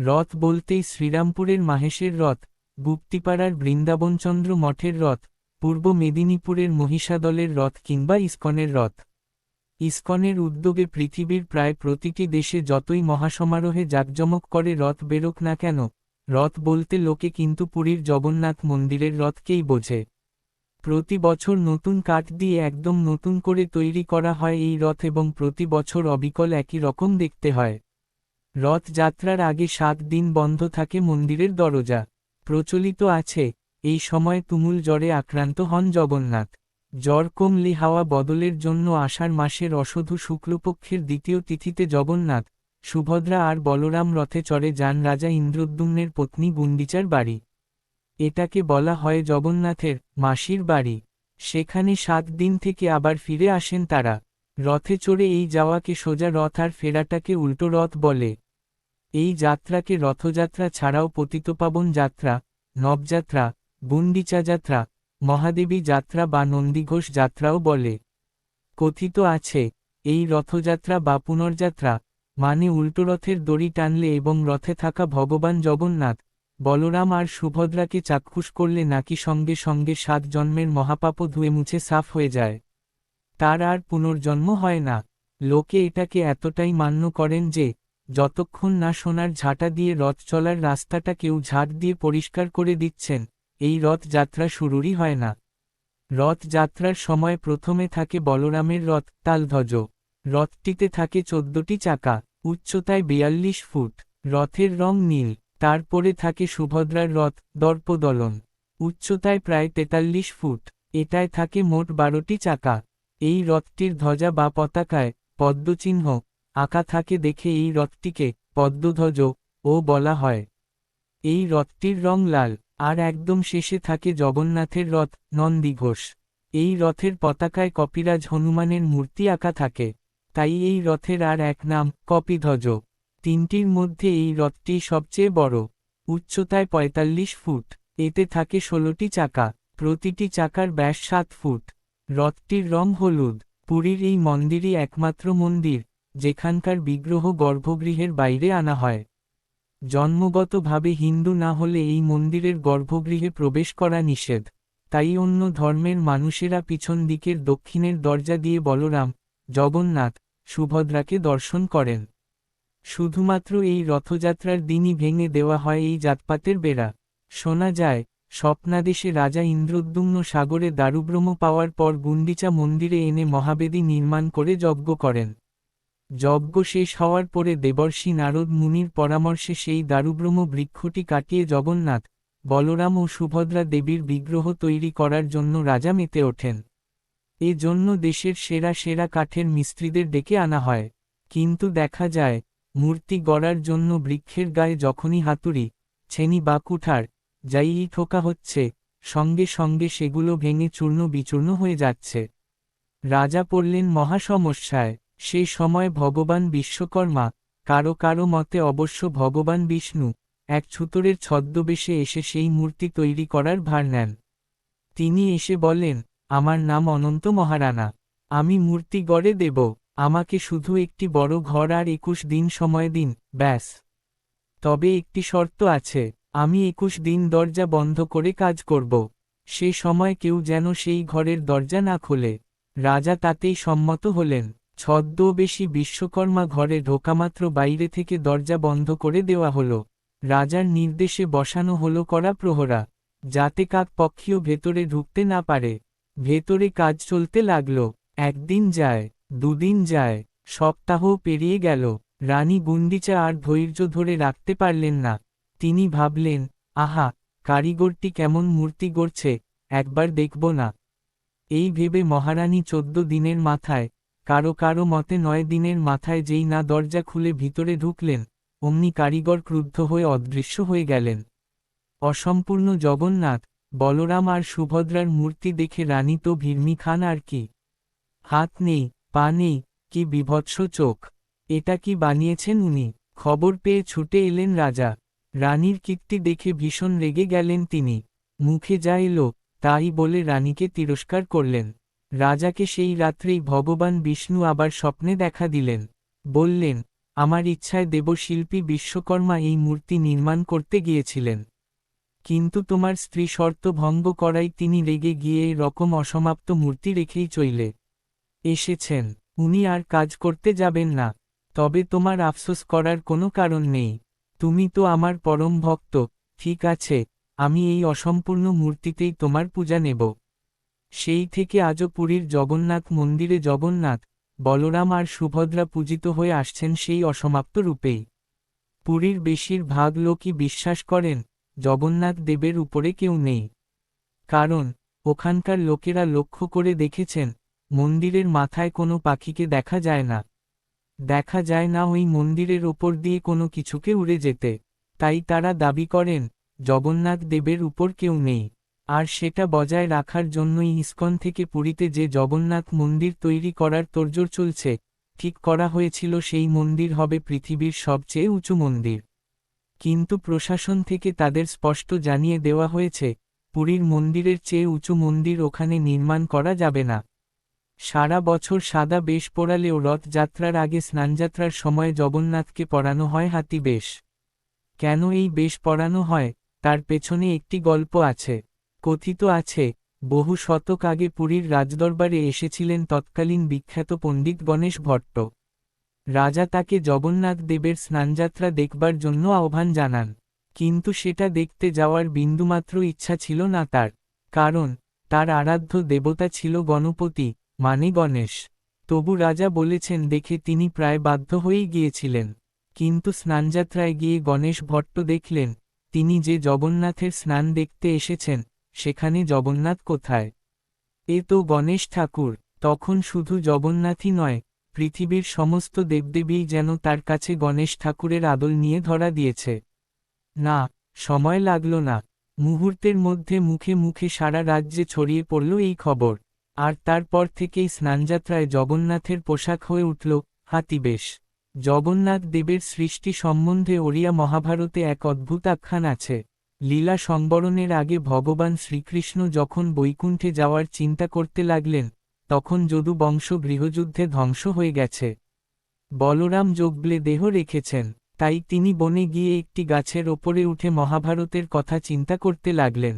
রথ বলতেই শ্রীরামপুরের মাহেশের রথ, গুপ্তিপাড়ার বৃন্দাবনচন্দ্র মঠের রথ, পূর্ব মেদিনীপুরের মহিষাদলের রথ কিংবা ইস্কনের রথ। ইস্কনের উদ্যোগে পৃথিবীর প্রায় প্রতিটি দেশে যতই মহাসমারোহে জাকজমক করে রথ বেরোক না কেন, রথ বলতে লোকে কিন্তু পুরীর জগন্নাথ মন্দিরের রথকেই বোঝে। প্রতি বছর নতুন কাঠ দিয়ে একদম নতুন করে তৈরি করা হয় এই রথ এবং প্রতি বছর অবিকল একই রকম দেখতে হয়। রথযাত্রার আগে সাত দিন বন্ধ থাকে মন্দিরের দরজা। প্রচলিত আছে, এই সময় তুমুল জ্বরে আক্রান্ত হন জগন্নাথ। জ্বর কমলে হাওয়া বদলের জন্য আষাঢ় মাসের অশধু শুক্লপক্ষের দ্বিতীয় তিথিতে জগন্নাথ, সুভদ্রা আর বলরাম রথে চড়ে যান রাজা ইন্দ্রদ্যুম্নের পত্নী গুন্ডিচার বাড়ি। এটাকে বলা হয় জগন্নাথের মাসির বাড়ি। সেখানে সাত দিন থেকে আবার ফিরে আসেন তারা। রথে চড়ে এই যাওয়াকে সোজা রথ আর ফেরাটাকে উল্টো রথ বলে। এই যাত্রাকে রথযাত্রা ছাড়াও পতিতপাবন যাত্রা, নবযাত্রা, গুন্ডিচা যাত্রা, মহাদেবী যাত্রা বা নন্দীঘোষ যাত্রাও বলে। কথিত আছে, এই রথযাত্রা বা পুনর্যাত্রা মানে উল্টো রথের দড়ি টানলে এবং রথে থাকা ভগবান জগন্নাথ, বলরাম আর সুভদ্রাকে চাক্ষুষ করলে নাকি সঙ্গে সঙ্গে সাত জন্মের মহাপাপ ধুয়ে মুছে সাফ হয়ে যায়। তার আর পুনর্জন্ম হয় না। লোকে এটাকে এতটাই মান্য করেন যে, যতক্ষণ না সোনার ঝাঁটা দিয়ে রথ চলার রাস্তাটা কেউ ঝাঁট দিয়ে পরিষ্কার করে দিচ্ছেন, এই রথযাত্রা শুরুরই হয় না। রথযাত্রার সময় প্রথমে থাকে বলরামের রথ, তালধ্বজ। রথটিতে থাকে চোদ্দটি চাকা, উচ্চতায় বিয়াল্লিশ ফুট। রথের রং নীল, তারপরে থাকে সুভদ্রার রথ, দর্পদলন। উচ্চতায় প্রায় তেতাল্লিশ ফুট। এটায় থাকে মোট বারোটি চাকা। এই রথটির ধ্বজা বা পতাকায় পদ্মচিহ্ন আঁকা থাকে দেখে এই রথটিকে পদ্মধ্বজ ও বলা হয়। এই রথটির রং লাল আর একদম শেষে থাকে জগন্নাথের রথ নন্দীঘোষ এই রথের পতাকায় কপিরাজ হনুমানের মূর্তি আঁকা থাকে। তাই এই রথের আর এক নাম কপিধ্বজ। তিনটির মধ্যে এই রথটি সবচেয়ে বড়। উচ্চতায় ৪৫ ফুট, এতে থাকে ষোলোটি চাকা, প্রতিটি চাকার ব্যাস সাত ফুট। রথটির রং হলুদ। পুরীর এই মন্দিরই একমাত্র মন্দির, যেখানকার বিগ্রহ গর্ভগৃহের বাইরে আনা হয়। জন্মগতভাবে হিন্দু না হলে এই মন্দিরের গর্ভগৃহে প্রবেশ করা নিষেধ। তাই অন্য ধর্মের মানুষেরা পিছন দিকের দক্ষিণের দরজা দিয়ে বলরাম, জগন্নাথ, সুভদ্রাকে দর্শন করেন। শুধুমাত্র এই রথযাত্রার দিনই ভেঙে দেওয়া হয় এই জাতপাতের বেড়া। শোনা যায় স্বপ্নাদেশে রাজা ইন্দ্রদ্যুম্ন সাগরে দারুব্রহ্ম পাওয়ার পর গুন্ডিচা মন্দিরে এনে মহাবেদী নির্মাণ করে যজ্ঞ করেন। যজ্ঞ শেষ হওয়ার পরে দেবর্ষী নারদ মুনির পরামর্শে সেই দারুব্রহ্ম বৃক্ষটি কাটিয়ে জগন্নাথ, বলরাম ও সুভদ্রা দেবীর বিগ্রহ তৈরি করার জন্য রাজা মেতে ওঠেন। এ জন্য দেশের সেরা সেরা কাঠের মিস্ত্রিদের ডেকে আনা হয়। কিন্তু দেখা যায়, মূর্তি গড়ার জন্য বৃক্ষের গায়ে যখনই হাতুড়ি, ছেনি বা কুঠার যাই ঠোকা হচ্ছে, সঙ্গে সঙ্গে সেগুলো ভেঙে চূর্ণ বিচূর্ণ হয়ে যাচ্ছে। রাজা পড়লেন মহাসমস্যায় সেই সময় ভগবান বিশ্বকর্মা, কারও কারও মতে অবশ্য ভগবান বিষ্ণু, এক ছুতরের ছদ্মবেশে এসে সেই মূর্তি তৈরি করার ভার নেন। তিনি এসে বলেন, আমার নাম অনন্ত মহারানা, আমি মূর্তি গড়ে দেব, আমাকে শুধু একটি বড় ঘর আর একুশ দিন সময় দিন, ব্যাস। তবে একটি শর্ত আছে আমি একুশ দিন দরজা বন্ধ করে কাজ করব। সে সময় কেউ যেন সেই ঘরের দরজা না খোলে। রাজা তাতেই সম্মত হলেন। ছদ্মবেশী বিশ্বকর্মা ঘরে ঢোকামাত্র বাইরে থেকে দরজা বন্ধ করে দেওয়া হল। রাজার নির্দেশে বসানো হলো করা প্রহরা, যাতে কাক পক্ষীও ভেতরে ঢুকতে না পারে। ভেতরে কাজ চলতে লাগল। একদিন যায়, দুদিন যায়, সপ্তাহ পেরিয়ে গেল। রানী গুন্ডিচা আর ধৈর্য ধরে রাখতে পারলেন না। তিনি ভাবলেন, আহা, কারিগরটি কেমন মূর্তি গড়ছে, একবার দেখব না। এই ভেবে মহারানী চোদ্দ দিনের মাথায়, কারও কারও মতে নয় দিনের মাথায় যেই না দরজা খুলে ভিতরে ঢুকলেন, অমনি কারিগর ক্রুদ্ধ হয়ে অদৃশ্য হয়ে গেলেন। অসম্পূর্ণ জগন্নাথ, বলরাম আর সুভদ্রার মূর্তি দেখে রানী তো ভির্মি খান আর কি। হাত নেই, পা নেই, কি বিভৎস চোখ, এটা কি বানিয়েছেন উনি? খবর পেয়ে ছুটে এলেন রাজা। রানীর কীর্তি দেখে ভীষণ রেগে গেলেন তিনি। মুখে যা এলো, তাই বলে রানীকে তিরস্কার করলেন। রাজাকে সেই রাত্রেই ভগবান বিষ্ণু আবার স্বপ্নে দেখা দিলেন। বললেন, আমার ইচ্ছায় দেবশিল্পী বিশ্বকর্মা এই মূর্তি নির্মাণ করতে গিয়েছিলেন। কিন্তু তোমার স্ত্রী শর্ত ভঙ্গ করাই তিনি রেগে গিয়ে রকম অসমাপ্ত মূর্তি রেখেই চইলে। এসেছেন, উনি আর কাজ করতে যাবেন না। তবে তোমার আফসোস করার কোনো কারণ নেই। তুমি তো আমার পরম ভক্ত, ঠিক আছে, আমি এই অসম্পূর্ণ মূর্তিতেই তোমার পূজা নেব। সেই থেকে আজও পুরীর জগন্নাথ মন্দিরে জগন্নাথ, বলরাম আর সুভদ্রা পূজিত হয়ে আসছেন সেই অসমাপ্ত রূপেই। পুরীর বেশিরভাগ লোকই বিশ্বাস করেন, জগন্নাথ দেবের উপরে কেউ নেই। কারণ, ওখানকার লোকেরা লক্ষ্য করে দেখেছেন, মন্দিরের মাথায় কোনো পাখিকে দেখা যায় না। দেখা যায় না ওই মন্দিরের ওপর দিয়ে কোনো কিছুকে উড়ে যেতে। তাই তারা দাবি করেন, জগন্নাথ দেবের উপর কেউ নেই। আর সেটা বজায় রাখার জন্যই ইস্কন থেকে পুরীতে যে জগন্নাথ মন্দির তৈরি করার তোড়জোড় চলছে, ঠিক করা হয়েছিল সেই মন্দির হবে পৃথিবীর সবচেয়ে উঁচু মন্দির। কিন্তু প্রশাসন থেকে তাদের স্পষ্ট জানিয়ে দেওয়া হয়েছে, পুরীর মন্দিরের চেয়ে উঁচু মন্দির ওখানে নির্মাণ করা যাবে না। সারা বছর সাদা বেশ পড়ালেও রথযাত্রার আগে স্নানযাত্রার সময় জগন্নাথকে পরানো হয় হাতি বেশ। কেন এই বেশ পরানো হয়? তার পেছনে একটি গল্প আছে। কথিত আছে, বহু শতক আগে পুরীর রাজদরবারে এসেছিলেন তৎকালীন বিখ্যাত পণ্ডিত গণেশ ভট্ট। রাজা তাকে জগন্নাথ দেবের স্নানযাত্রা দেখবার জন্য আহ্বান জানান। কিন্তু সেটা দেখতে যাওয়ার বিন্দুমাত্র ইচ্ছা ছিল না তার। কারণ, তার আরাধ্য দেবতা ছিল গণপতি। মানে গণেশ। তবু রাজা বলেছেন, দেখে তিনি প্রায় বাধ্য হয়েই গিয়েছিলেন। কিন্তু স্নানযাত্রায় গিয়ে গণেশ ভট্ট দেখলেন, তিনি যে জগন্নাথের স্নান দেখতে এসেছেন, সেখানে জগন্নাথ কোথায়? এ তো গণেশ ঠাকুর, তখন শুধু জগন্নাথই নয়, পৃথিবীর সমস্ত দেবদেবীই যেন তার কাছে গণেশ ঠাকুরের আদল নিয়ে ধরা দিয়েছে। না, সময় লাগল না। মুহূর্তের মধ্যে মুখে মুখে সারা রাজ্যে ছড়িয়ে পড়ল এই খবর। আর তারপর থেকেই স্নানযাত্রায় জগন্নাথের পোশাক হয়ে উঠল হাতিবেশ জগন্নাথ দেবের সৃষ্টি সম্বন্ধে ওড়িয়া মহাভারতে এক অদ্ভুত আখ্যান আছে। লীলা সংবরণের আগে ভগবান শ্রীকৃষ্ণ যখন বৈকুণ্ঠে যাওয়ার চিন্তা করতে লাগলেন, তখন যদু বংশ গৃহযুদ্ধে ধ্বংস হয়ে গেছে। বলরাম যোগবলে দেহ রেখেছেন, তাই তিনি বনে গিয়ে একটি গাছের ওপরে উঠে মহাভারতের কথা চিন্তা করতে লাগলেন।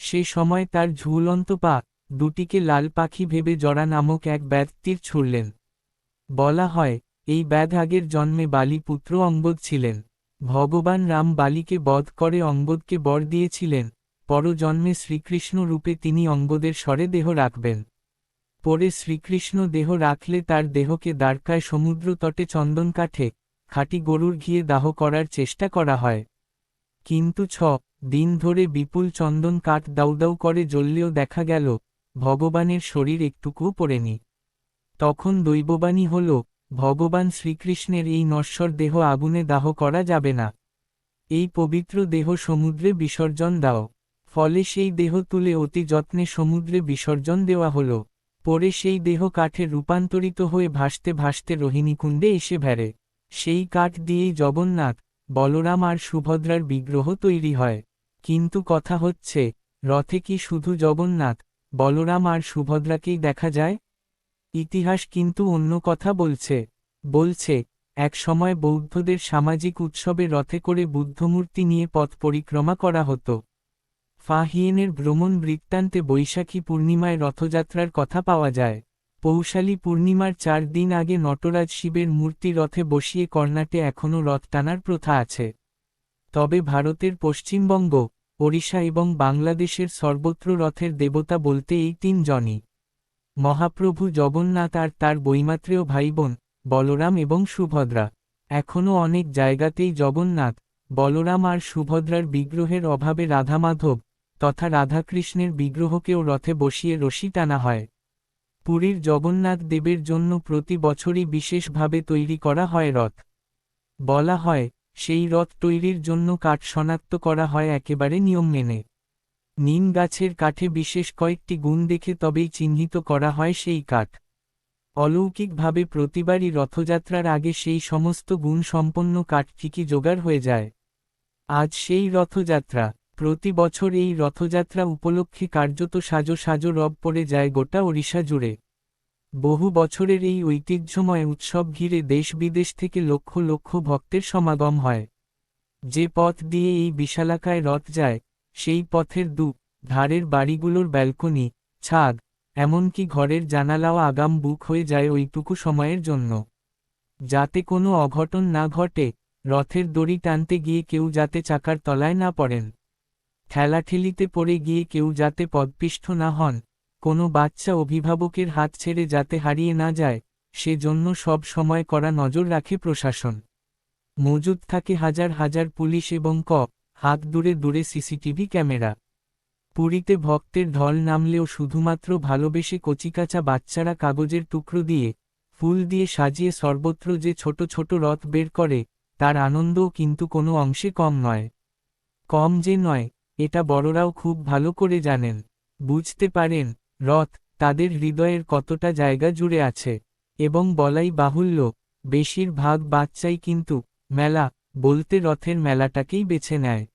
সে সময় তার ঝুলন্ত পা দুটিকে লাল পাখি ভেবে জড়া নামক এক ব্যাধ তীর ছুড়লেন। বলা হয়, এই ব্যাধ আগের জন্মে বালি পুত্র অঙ্গদ ছিলেন। ভগবান রাম বালিকে বধ করে অঙ্গদকে বর দিয়েছিলেন, পরজন্মে শ্রীকৃষ্ণ রূপে তিনি অঙ্গদের স্বরে দেহ রাখবেন। পরে শ্রীকৃষ্ণ দেহ রাখলে তার দেহকে দ্বারকায় সমুদ্র তটে চন্দন কাঠে, খাঁটি গরুর ঘিয়ে দাহ করার চেষ্টা করা হয়। কিন্তু ছ, দিন ধরে বিপুল চন্দন কাঠ দাউদাউ করে জ্বললেও দেখা গেল ভগবানের শরীর একটুকুও পড়েনি তখন দৈববাণী হল, ভগবান শ্রীকৃষ্ণের এই নশ্বর দেহ আগুনে দাহ করা যাবে না। এই পবিত্র দেহ সমুদ্রে বিসর্জন দাও। ফলে সেই দেহ তুলে অতি যত্নে সমুদ্রে বিসর্জন দেওয়া হল। পরে সেই দেহ কাঠে রূপান্তরিত হয়ে ভাসতে ভাসতে রোহিণীকুণ্ডে এসে ভেড়ে। সেই কাঠ দিয়েই জগন্নাথ, বলরাম আর সুভদ্রার বিগ্রহ তৈরি হয়। কিন্তু কথা হচ্ছে, রথে কি শুধু জগন্নাথ বলরাম আর সুভদ্রাকেই দেখা যায়। ইতিহাস কিন্তু অন্য কথা বলছে। বলছে, এক সময় বৌদ্ধদের সামাজিক উৎসবে রথে করে বুদ্ধমূর্তি নিয়ে পথ পরিক্রমা করা হতো। ফাহিয়েনের ভ্রমণ বৃত্তান্তে বৈশাখী পূর্ণিমায় রথযাত্রার কথা পাওয়া যায়। পৌশালী পূর্ণিমার চার দিন আগে নটরাজ শিবের মূর্তি রথে বসিয়ে কর্ণাটে এখনও রথ টানার প্রথা আছে। তবে ভারতের পশ্চিমবঙ্গ ওড়িশা এবং বাংলাদেশের সর্বত্র রথের দেবতা বলতে এই তিনজনই মহাপ্রভু জগন্নাথ আর তার বৈমাত্রেয় ভাইবোন, বলরাম এবং সুভদ্রা। এখনও অনেক জায়গাতেই জগন্নাথ, বলরাম আর সুভদ্রার বিগ্রহের অভাবে রাধামাধব তথা রাধাকৃষ্ণের বিগ্রহকেও রথে বসিয়ে রশি টানা হয়। পুরীর জগন্নাথ দেবের জন্য প্রতি বছরই বিশেষভাবে তৈরি করা হয় রথ। বলা হয় সেই রথ তৈরির জন্য কাঠ শনাক্ত করা হয় একেবারে নিয়ম মেনে। নিম গাছের কাঠে বিশেষ কয়েকটি গুণ দেখে তবেই চিহ্নিত করা হয় সেই কাঠ। অলৌকিকভাবে প্রতিবারই রথযাত্রার আগে সেই সমস্ত গুণ সম্পন্ন কাঠ ঠিকই জোগাড় হয়ে যায়। আজ সেই রথযাত্রা, প্রতি বছর এই রথযাত্রা উপলক্ষে কার্যত সাজো সাজো রব পড়ে যায় গোটা ওড়িশা জুড়ে। বহু বছরের এই ঐতিহ্যময় উৎসব ঘিরে দেশ বিদেশ থেকে লক্ষ লক্ষ ভক্তের সমাগম হয়। যে পথ দিয়ে এই বিশালাকায় রথ যায়, সেই পথের দু, ধারের বাড়িগুলোর ব্যালকনি, ছাদ, এমনকি ঘরের জানালাও আগাম বুক হয়ে যায় ওইটুকু সময়ের জন্য। যাতে কোনো অঘটন না ঘটে, রথের দড়ি টানতে গিয়ে কেউ যাতে চাকার তলায় না পড়েন। ঠেলাঠেলিতে পড়ে গিয়ে কেউ যাতে পদপিষ্ঠ না হন কোনো বাচ্চা অভিভাবকের হাত ছেড়ে যাতে হারিয়ে না যায়, সেজন্য সব সময় করা নজর রাখে প্রশাসন। মজুদ থাকে হাজার হাজার পুলিশ এবং ক, হাত দূরে দূরে সিসিটিভি ক্যামেরা। পুরীতে ভক্তের ঢল নামলেও শুধুমাত্র ভালোবেসে কচিকাচা বাচ্চারা কাগজের টুকরো দিয়ে, ফুল দিয়ে সাজিয়ে সর্বত্র যে ছোট ছোট রথ বের করে, তার আনন্দও কিন্তু কোনো অংশে কম নয়। কম যে নয়, এটা বড়রাও খুব ভালো করে জানেন। বুঝতে পারেন রথ, তাদের হৃদয়ের কতটা জায়গা জুড়ে আছে। এবং বলাই বাহুল্য, বেশিরভাগ বাচ্চাই কিন্তু মেলা, বলতে রথের মেলাটাকেই বেছে নেয়।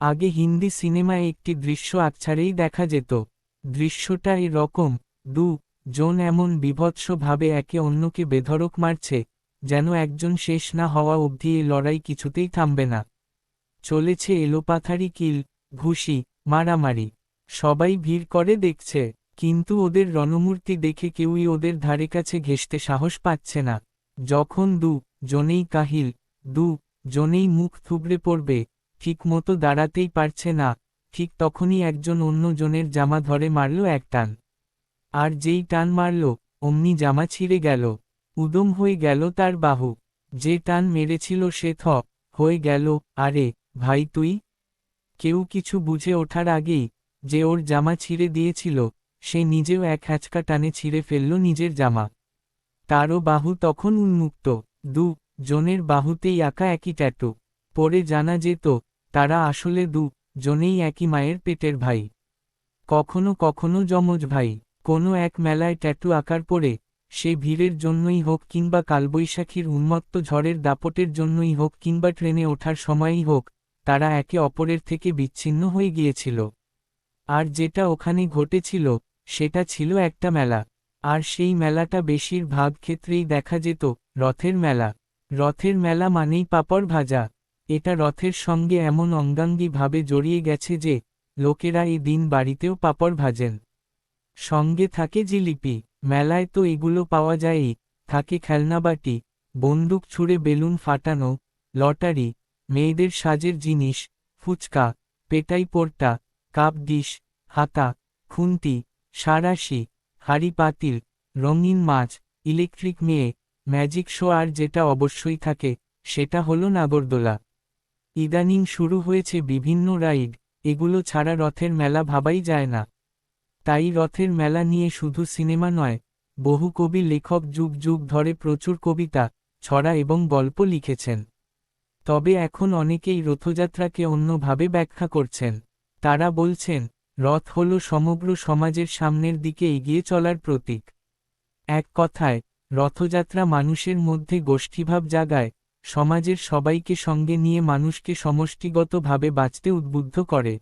আগে হিন্দি সিনেমায় একটি দৃশ্য আকছাড়েই দেখা যেত। দৃশ্যটা এরকম, দু, জন এমন বিভৎসভাবে একে অন্যকে বেধরক মারছে, যেন একজন শেষ না হওয়া অবধি এ লড়াই কিছুতেই থামবে না। চলেছে এলোপাথারি কিল, ঘুষি, মারামারি। সবাই ভিড় করে দেখছে। কিন্তু ওদের রণমূর্তি দেখে কেউই ওদের ধারে কাছে ঘেসতে সাহস পাচ্ছে না। যখন দু, জনেই কাহিল, দু, জনেই মুখ থুবড়ে পড়বে, ঠিক মতো দাঁড়াতেই পারছে না, ঠিক তখনই একজন অন্য জনের জামা ধরে মারল এক টান। আর যেই টান মারল, অমনি জামা ছিঁড়ে গেল, উদম হয়ে গেল তার বাহু। যে টান মেরেছিল সে থ, হয়ে গেল, আরে, ভাই তুই? কেউ কিছু বুঝে ওঠার আগেই, যে ওর জামা ছিঁড়ে দিয়েছিল সে নিজেও এক হ্যাচকা টানে ছিঁড়ে ফেলল নিজের জামা। তারও বাহু তখন উন্মুক্ত। দু, জনের বাহুতেই আঁকা একই ট্যাটু পরে জানা যেত, তারা আসলে দু, জনেই একই মায়ের পেটের ভাই। কখনো কখনো যমজ ভাই। কোনো এক মেলায় ট্যাটু আঁকার পরে, সে ভিড়ের জন্যই হোক কিংবা কালবৈশাখীর উন্মত্ত ঝড়ের দাপটের জন্যই হোক কিংবা ট্রেনে ওঠার সময়ই হোক, তারা একে অপরের থেকে বিচ্ছিন্ন হয়ে গিয়েছিল। আর যেটা ওখানে ঘটেছিল সেটা ছিল একটা মেলা। আর সেই মেলাটা বেশিরভাগ ক্ষেত্রেই দেখা যেত, রথের মেলা। রথের মেলা মানেই পাপড় ভাজা। এটা রথের সঙ্গে এমন অঙ্গাঙ্গিভাবে জড়িয়ে গেছে যে, লোকেরা এই দিন বাড়িতেও পাপড় ভাজেন। সঙ্গে থাকে জিলিপি। মেলায় তো এগুলো পাওয়া যায়ই। থাকে খেলনাবাটি বন্দুক ছুঁড়ে বেলুন ফাটানো, লটারি, মেয়েদের সাজের জিনিস, ফুচকা, পেটাই পোর্টা, কাপ ডিশ, হাতা, খুন্তি সারাশি হাড়ি পাতিল, রঙিন মাছ, ইলেকট্রিক মেয়ে, ম্যাজিক শো আর যেটা অবশ্যই থাকে, সেটা হলো নাগরদোলা। ইদানিং শুরু হয়েছে বিভিন্ন রাইড, এগুলো ছাড়া রথের মেলা ভাবাই যায় না। তাই রথের মেলা নিয়ে শুধু সিনেমা নয়, বহু কবি লেখক যুগ যুগ ধরে প্রচুর কবিতা, ছড়া এবং গল্প লিখেছেন। তবে এখন অনেকেই রথযাত্রাকে অন্যভাবে ব্যাখ্যা করছেন। তারা বলছেন রথ হল সমগ্র সমাজের সামনের দিকে এগিয়ে চলার প্রতীক। এক কথায়, রথযাত্রা মানুষের মধ্যে গোষ্ঠীভাব জাগায়, সমাজের সবাইকে সঙ্গে নিয়ে মানুষকে সমষ্টিগতভাবে বাঁচতে উদ্বুদ্ধ করে।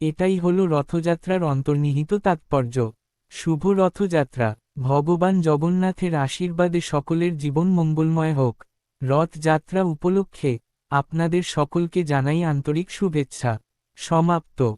এটাই হল রথযাত্রার অন্তর্নিহিত তাৎপর্য। শুভ রথযাত্রা, ভগবান জগন্নাথের আশীর্বাদে সকলের জীবন মঙ্গলময় হোক। রথযাত্রা উপলক্ষে আপনাদের সকলকে জানাই আন্তরিক শুভেচ্ছা। সমাপ্ত।